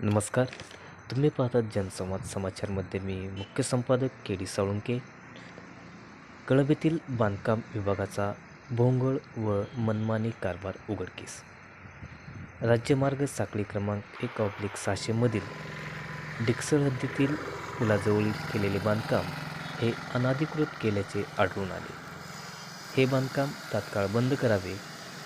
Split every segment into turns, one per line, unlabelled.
नमस्कार. तुम्ही पाहतात जनसंवाद समाचारमध्ये मी मुख्य संपादक के डी साळुंके. कळबेतील बांधकाम विभागाचा भोंगळ व मनमानी कारभार उघडकीस. राज्यमार्ग साखळी क्रमांक एक ऑब्लिक सहाशेमधील डिक्सळ हद्दीतील पुलाजवळील केलेले बांधकाम हे अनाधिकृत केल्याचे आढळून आले. हे बांधकाम तात्काळ बंद करावे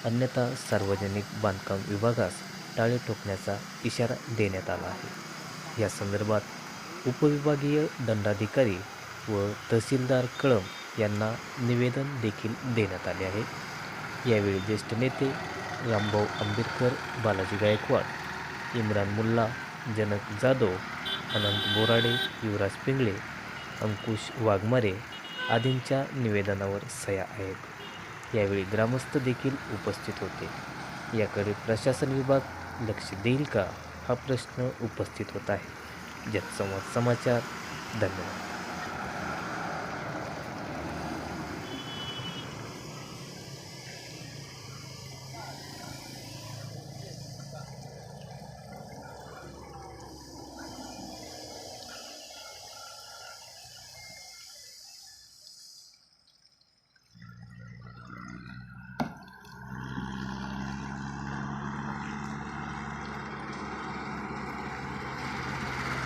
अन्यथा सार्वजनिक बांधकाम विभागास टाळे ठोकण्याचा इशारा देण्यात आला आहे. या संदर्भात उपविभागीय दंडाधिकारी व तहसीलदार कळम यांना निवेदन देखील देण्यात आले आहे. यावेळी ज्येष्ठ नेते रामभाऊ आंबेडकर बालाजी गायकवाड इम्रान मुल्ला जनक जाधव अनंत बोराडे युवराज पिंगळे अंकुश वाघमारे आदींच्या निवेदनावर सह्या आहेत. यावेळी ग्रामस्थ देखील उपस्थित होते. याकडे प्रशासन विभाग लक्ष देईल का? हा प्रश्न उपस्थित होत आहे. जनसंवाद समाचार. धन्यवाद.